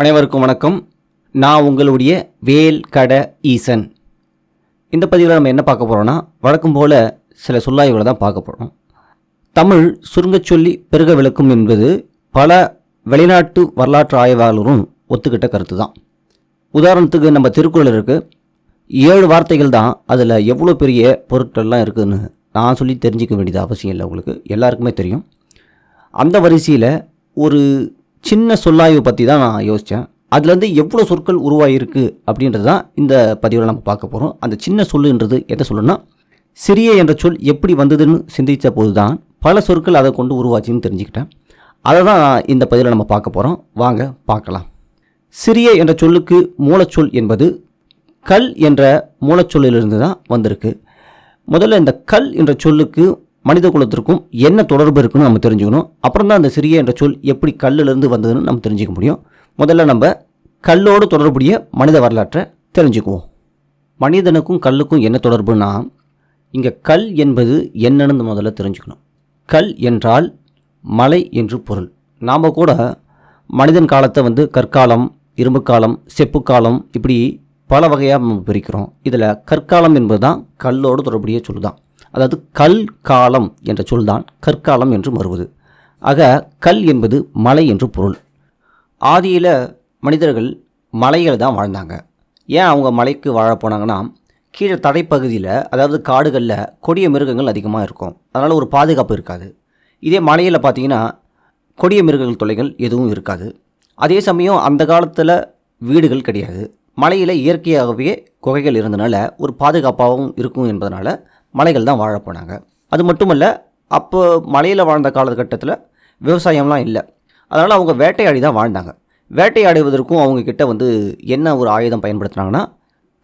அனைவருக்கும் வணக்கம். நான் உங்களுடைய வேல் கட ஈசன். இந்த பதிவில் நம்ம என்ன பார்க்க போகிறோம்னா வழக்கம் போல் சில சொல்லாய்வுகளை தான் பார்க்க போகிறோம் தமிழ் சுருங்கச் சொல்லி பெருக விளக்கும் என்பது பல வெளிநாட்டு வரலாற்று ஆய்வாளரும் ஒத்துக்கிட்ட கருத்து தான் உதாரணத்துக்கு நம்ம திருக்குறள் இருக்குது ஏழு வார்த்தைகள் தான் அதில் எவ்வளோ பெரிய பொருட்கள்லாம் இருக்குதுன்னு நான் சொல்லி தெரிஞ்சிக்க வேண்டியது அவசியம் இல்லை உங்களுக்கு எல்லாருக்குமே தெரியும். அந்த வரிசையில் ஒரு சின்ன சொல்லாய்வு பற்றி தான் நான் யோசித்தேன் அதுலேருந்து எவ்வளோ சொற்கள் உருவாகிருக்கு அப்படின்றது தான் இந்த பதிவில் நம்ம பார்க்க போகிறோம் அந்த சின்ன சொல்லுன்றது எதை சொல்லுன்னா சிறிய என்ற சொல் எப்படி வந்ததுன்னு சிந்தித்த போது தான் பல சொற்கள் அதை கொண்டு உருவாச்சுன்னு தெரிஞ்சுக்கிட்டேன். அதை தான் இந்த பதிவில் நம்ம பார்க்க போகிறோம் வாங்க பார்க்கலாம். சிறிய என்ற சொல்லுக்கு மூலச்சொல் என்பது கல் என்ற மூலச்சொல்லிலிருந்து தான் வந்திருக்கு. முதல்ல இந்த கல் என்ற சொல்லுக்கு மனித குலத்திற்கும் என்ன தொடர்பு இருக்குன்னு நம்ம தெரிஞ்சுக்கணும். அப்புறம் தான் அந்த சிறிய என்ற சொல் எப்படி கல்லிலிருந்து வந்ததுன்னு நம்ம தெரிஞ்சுக்க முடியும். முதல்ல நம்ம கல்லோடு தொடர்புடைய மனித வரலாற்றை தெரிஞ்சுக்குவோம். மனிதனுக்கும் கல்லுக்கும் என்ன தொடர்புனா இங்கே கல் என்பது என்னன்னு முதல்ல தெரிஞ்சுக்கணும். கல் என்றால் மலை என்று பொருள். நாம் கூட மனிதன் காலத்தை வந்து கற்காலம் இரும்பு காலம் செப்பு காலம் இப்படி பல வகையாக நம்ம பிரிக்கிறோம். இதில் கற்காலம் என்பது தான் கல்லோடு தொடர்புடைய சொல் தான் அதாவது கல் காலம் என்ற சொல்தான் கற்காலம் என்று வருவது ஆக கல் என்பது மலை என்று பொருள். ஆதியில் மனிதர்கள் மலையில் தான் வாழ்ந்தாங்க. ஏன் அவங்க மலைக்கு வாழ போனாங்கன்னா கீழே தடைப்பகுதியில் அதாவது காடுகளில் கொடிய மிருகங்கள் அதிகமாக இருக்கும். அதனால் ஒரு பாதுகாப்பு இருக்காது. இதே மலையில் பார்த்தீங்கன்னா கொடிய மிருகங்கள் தொலைகள் எதுவும் இருக்காது. அதே சமயம் அந்த காலத்தில் வீடுகள் கிடையாது. மலையில் இயற்கையாகவே குகைகள் இருந்தனால ஒரு பாதுகாப்பாகவும் இருக்கும் என்பதனால் மலைகள் தான் வாழ போனாங்க. அது மட்டுமல்ல அப்போ மலையில் வாழ்ந்த காலகட்டத்தில் விவசாயம்லாம் இல்லை. அதனால் அவங்க வேட்டையாடி தான் வாழ்ந்தாங்க. வேட்டையாடுவதற்கும் அவங்கக்கிட்ட வந்து என்ன ஒரு ஆயுதம் பயன்படுத்துனாங்கன்னா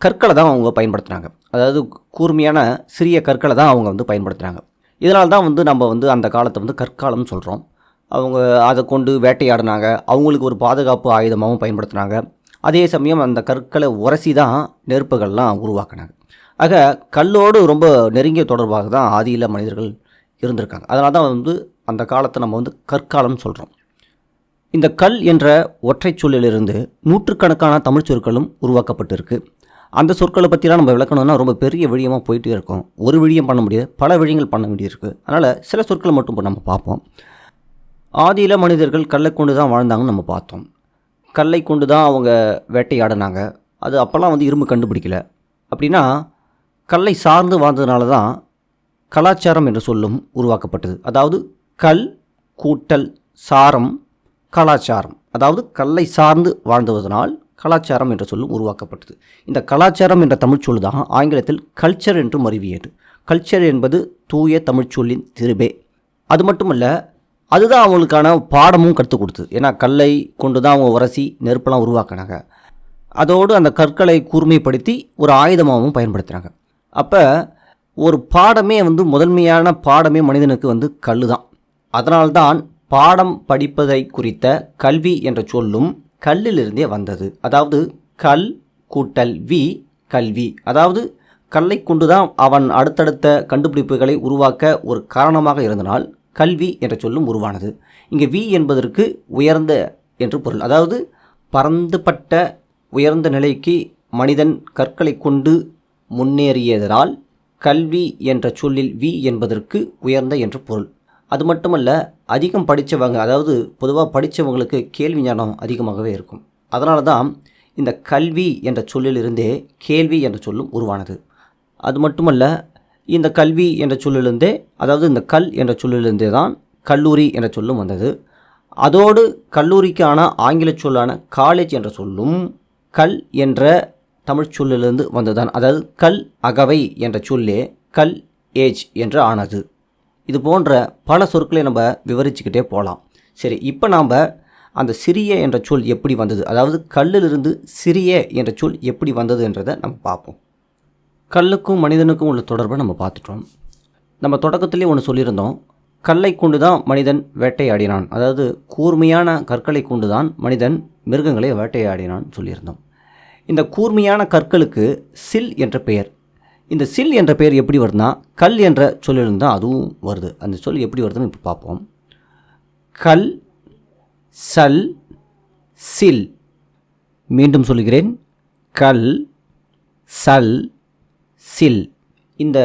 கற்களை தான் அவங்க பயன்படுத்துனாங்க. அதாவது கூர்மையான சிறிய கற்களை தான் அவங்க வந்து பயன்படுத்துனாங்க. இதனால் தான் வந்து நம்ம வந்து அந்த காலத்தை வந்து கற்காலம்னு சொல்கிறோம் அவங்க அதை கொண்டு வேட்டையாடினாங்க. அவங்களுக்கு ஒரு பாதுகாப்பு ஆயுதமாகவும் பயன்படுத்துனாங்க. அதே சமயம் அந்த கற்களை உரசி தான் நெருப்புகள்லாம் உருவாக்கினாங்க. ஆக கல்லோடு ரொம்ப நெருங்கிய தொடர்பாக தான் ஆதியில் மனிதர்கள் இருந்திருக்காங்க. அதனால தான் வந்து அந்த காலத்தை நம்ம வந்து கற்காலம்னு சொல்கிறோம் இந்த கல் என்ற ஒற்றை சொல்லிலிருந்து நூற்றுக்கணக்கான தமிழ் சொற்களும் உருவாக்கப்பட்டிருக்கு. அந்த சொற்களை பற்றிலாம் நம்ம விளக்கணும்னா ரொம்ப பெரிய விழியமாக போயிட்டே இருக்கும். ஒரு விழியம் பண்ண முடியாது பல விழியங்கள் பண்ண வேண்டியிருக்கு. அதனால் சில சொற்களை மட்டும் நம்ம பார்ப்போம். ஆதியில் மனிதர்கள் கல்லை கொண்டு தான் வாழ்ந்தாங்கன்னு நம்ம பார்த்தோம். கல்லை கொண்டு தான் அவங்க வேட்டையாடினாங்க. அது அப்போல்லாம் வந்து இரும்பு கண்டுபிடிக்கல அப்படின்னா கல்லை சார்ந்து வாழ்ந்ததுனால தான் கலாச்சாரம் என்ற சொல்லும் உருவாக்கப்பட்டது. அதாவது கல் கூட்டல் சாரம் கலாச்சாரம். அதாவது கல்லை சார்ந்து வாழ்ந்ததனால் கலாச்சாரம் என்ற சொல்லும் உருவாக்கப்பட்டது. இந்த கலாச்சாரம் என்ற தமிழ்ச்சொல் தான் ஆங்கிலத்தில் கல்ச்சர் என்றும் அறிவியது. கல்ச்சர் என்பது தூய தமிழ்ச்சொல்லின் திருபே. அது மட்டுமல்ல அதுதான் அவங்களுக்கான பாடமும் கற்றுக் கொடுத்தது. ஏன்னா கல்லை கொண்டு தான் அவங்க உரசி நெருப்பெல்லாம் உருவாக்குனாங்க. அதோடு அந்த கற்களை கூர்மைப்படுத்தி ஒரு ஆயுதமாகவும் பயன்படுத்துகிறாங்க அப்போ ஒரு பாடமே வந்து முதன்மையான பாடமே மனிதனுக்கு வந்து கல் தான் அதனால்தான் பாடம் படிப்பதை குறித்த கல்வி என்ற சொல்லும் கல்லிலிருந்தே வந்தது. அதாவது கல் கூட்டல் வி கல்வி. அதாவது கல்லை கொண்டு தான் அவன் அடுத்தடுத்த கண்டுபிடிப்புகளை உருவாக்க ஒரு காரணமாக இருந்தனால் கல்வி என்ற சொல்லும் உருவானது. இங்கே வி என்பதற்கு உயர்ந்த என்று பொருள். அதாவது பரந்துபட்ட உயர்ந்த நிலைக்கு மனிதன் கற்களை கொண்டு முன்னேறியதால் கல்வி என்ற சொல்லில் வி என்பதற்கு உயர்ந்த என்று பொருள். அது மட்டுமல்ல அதிகம் படித்தவங்க அதாவது பொதுவாக படித்தவங்களுக்கு கேள்வி ஞானம் அதிகமாகவே இருக்கும். அதனால தான் இந்த கல்வி என்ற சொல்லிலிருந்தே கேள்வி என்ற சொல்லும் உருவானது. அது மட்டுமல்ல இந்த கல்வி என்ற சொல்லிலிருந்தே அதாவது இந்த கல் என்ற சொல்லிலிருந்தே தான் கல்லூரி என்ற சொல்லும் வந்தது. அதோடு கல்லூரிக்கான ஆங்கில சொல்லான காலேஜ் என்ற சொல்லும் கல் என்ற தமிழ் சொல்லிலிருந்து வந்ததுதான். அதாவது கல் அகவை என்ற சொல்லே கல் ஏஜ் என்று ஆனது. இது போன்ற பல சொற்களை நம்ம விவரிச்சுக்கிட்டே போகலாம் சரி இப்போ நாம் அந்த சிறிய என்ற சொல் எப்படி வந்தது? அதாவது கல்லிலிருந்து சிறிய என்ற சொல் எப்படி வந்தது என்றதை நம்ம பார்ப்போம். கல்லுக்கும் மனிதனுக்கும் உள்ள தொடர்பை நம்ம பார்த்துட்டோம். நம்ம தொடக்கத்திலே ஒன்று சொல்லியிருந்தோம். கல்லை கொண்டு தான் மனிதன் வேட்டையாடினான். அதாவது கூர்மையான கற்களை கொண்டு தான் மனிதன் மிருகங்களை வேட்டையாடினான் சொல்லியிருந்தோம். இந்த கூர்மையான கற்களுக்கு சில் என்ற பெயர். இந்த சில் என்ற பெயர் எப்படி வருதுன்னா கல் என்ற சொல்லிலிருந்து தான் அதுவும் வருது. அந்த சொல் எப்படி வருதுன்னு இப்போ பார்ப்போம். கல் சல் சில். மீண்டும் சொல்கிறேன் கல் சல் சில். இந்த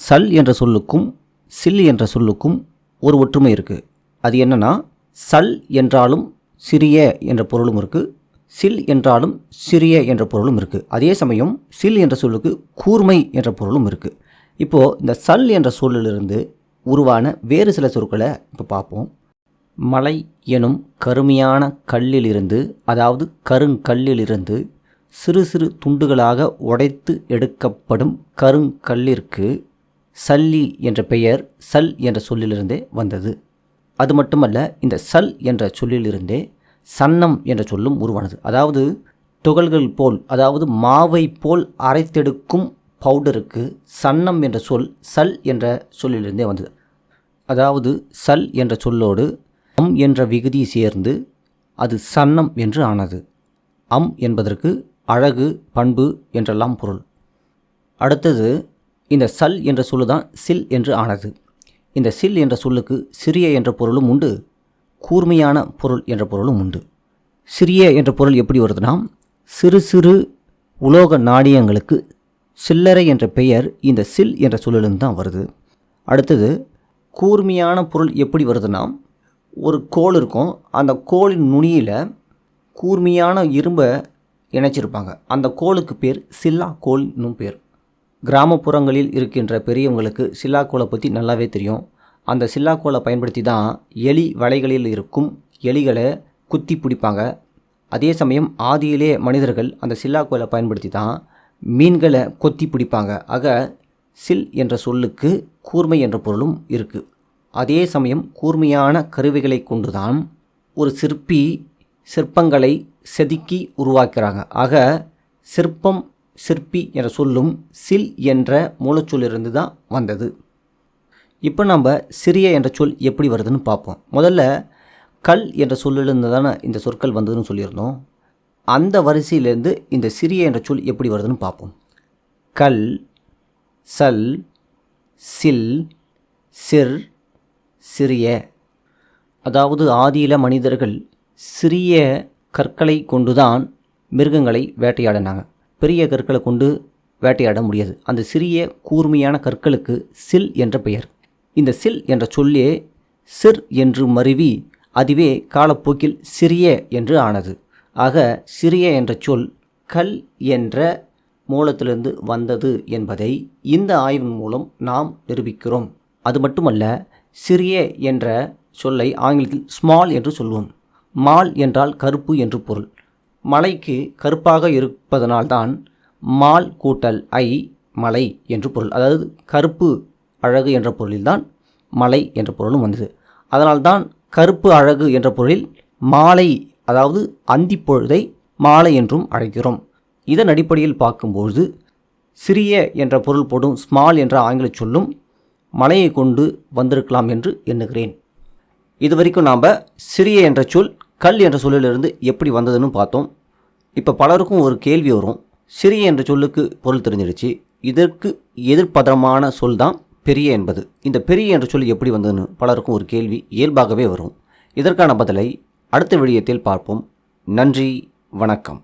சல் என்ற சொல்லுக்கும் சில் என்ற சொல்லுக்கும் ஒரு ஒற்றுமை இருக்குது அது என்னன்னா சல் என்றாலும் சிறிய என்ற பொருளும் இருக்குது சில் என்றாலும் சிறிய என்ற பொருளும் இருக்குது அதே சமயம் சில் என்ற சொல்லுக்கு கூர்மை என்ற பொருளும் இருக்குது இப்போது இந்த சல் என்ற சொல்லிலிருந்து உருவான வேறு சில சொற்களை இப்போ பார்ப்போம். மலை எனும் கருமையான கல்லிலிருந்து அதாவது கருங்கல்லிலிருந்து சிறு சிறு துண்டுகளாக உடைத்து எடுக்கப்படும் கருங்கல்லிற்கு சல்லி என்ற பெயர் சல் என்ற சொல்லிலிருந்தே வந்தது. அது மட்டுமல்ல இந்த சல் என்ற சொல்லிலிருந்தே சன்னம் என்ற சொல்லும் உருவானது. அதாவது துகள்கள் போல் அதாவது மாவை போல் அரைத்தெடுக்கும் பவுடருக்கு சன்னம் என்ற சொல் சல் என்ற சொல்லிலிருந்தே வந்தது. அதாவது சல் என்ற சொல்லோடு அம் என்ற விகுதி சேர்ந்து அது சன்னம் என்று ஆனது. அம் என்பதற்கு அழகு பண்பு என்றெல்லாம் பொருள். அடுத்தது இந்த சல் என்ற சொல்லு தான் சில் என்று ஆனது. இந்த சில் என்ற சொல்லுக்கு சிறிய என்ற பொருளும் உண்டு கூர்மையான பொருள் என்ற பொருளும் உண்டு. சிறிய என்ற பொருள் எப்படி வருதுன்னா சிறு சிறு உலோக நாணயங்களுக்கு சில்லறை என்ற பெயர் இந்த சில் என்ற சொல்லிலிருந்து தான் வருது. அடுத்தது கூர்மையான பொருள் எப்படி வருதுன்னா ஒரு கோல் இருக்கும் அந்த கோலின் நுனியில் கூர்மையான இரும்பை இணைச்சிருப்பாங்க. அந்த கோளுக்கு பேர் சில்லா கோல்னும் பேர். கிராமப்புறங்களில் இருக்கின்ற பெரியவங்களுக்கு சில்லாக்கோலை பற்றி நல்லாவே தெரியும். அந்த சில்லா கோலை பயன்படுத்தி தான் எலி வலைகளில் இருக்கும் எலிகளை குத்தி பிடிப்பாங்க. அதே சமயம் ஆதியிலே மனிதர்கள் அந்த சில்லாக்கோலை பயன்படுத்தி தான் மீன்களை கொத்தி பிடிப்பாங்க. ஆக சில் என்ற சொல்லுக்கு கூர்மை என்ற பொருளும் இருக்குது அதே சமயம் கூர்மையான கருவிகளை கொண்டுதான் ஒரு சிற்பி சிற்பங்களை செதுக்கி உருவாக்கிறாங்க. ஆக சிற்பம் சிற்பி என்ற சொல்லும் சில் என்ற மூலச்சொல்லிருந்து தான் வந்தது. இப்போ நம்ம சிறிய என்ற சொல் எப்படி வருதுன்னு பார்ப்போம். முதல்ல கல் என்ற சொல்லிலிருந்து தானே இந்த சொற்கள் வந்ததுன்னு சொல்லியிருந்தோம். அந்த வரிசையிலேருந்து இந்த சிறிய என்ற சொல் எப்படி வருதுன்னு பார்ப்போம். கல் சல் சில் சிர் சிறிய. அதாவது ஆதியில மனிதர்கள் சிறிய கற்களை கொண்டுதான் மிருகங்களை வேட்டையாடினாங்க. பெரிய கற்களை கொண்டு வேட்டையாட முடியாது. அந்த சிறிய கூர்மையான கற்களுக்கு சில் என்ற பெயர். இந்த சில் என்ற சொல்லே சிர் என்று மருவி அதுவே காலப்போக்கில் சிறிய என்று ஆனது. ஆக சிறிய என்ற சொல் கல் என்ற மூலத்திலிருந்து வந்தது என்பதை இந்த ஆய்வின் மூலம் நாம் நிரூபிக்கிறோம். அது மட்டுமல்ல சிறிய என்ற சொல்லை ஆங்கிலத்தில் ஸ்மால் என்று சொல்வோம். மால் என்றால் கருப்பு என்று பொருள். மலைக்கு கருப்பாக இருப்பதனால்தான் மால் கூட்டல் ஐ மலை என்று பொருள். அதாவது கருப்பு அழகு என்ற பொருளில்தான் மலை என்ற பொருளும் வந்தது. அதனால்தான் கருப்பு அழகு என்ற பொருளில் மாலை அதாவது அந்தி பொழுதை மாலை என்றும் அழைக்கிறோம். இதன் அடிப்படையில் பார்க்கும்பொழுது சிறிய என்ற பொருள் போடும் ஸ்மால் என்ற ஆங்கில சொல்லும் மலையை கொண்டு வந்திருக்கலாம் என்று எண்ணுகிறேன். இது வரைக்கும் நாம் சிறிய என்ற சொல் கல் என்ற சொல்லிலிருந்து எப்படி வந்ததுன்னு பார்த்தோம். இப்போ பலருக்கும் ஒரு கேள்வி வரும். சிறிய என்ற சொல்லுக்கு பொருள் தெரிஞ்சிடுச்சு. இதற்கு எதிர்பதமான சொல் தான் பெரிய என்பது. இந்த பெரிய என்ற சொல் எப்படி வந்ததுன்னு பலருக்கும் ஒரு கேள்வி இயல்பாகவே வரும். இதற்கான பதிலை அடுத்த விடயத்தில் பார்ப்போம். நன்றி வணக்கம்.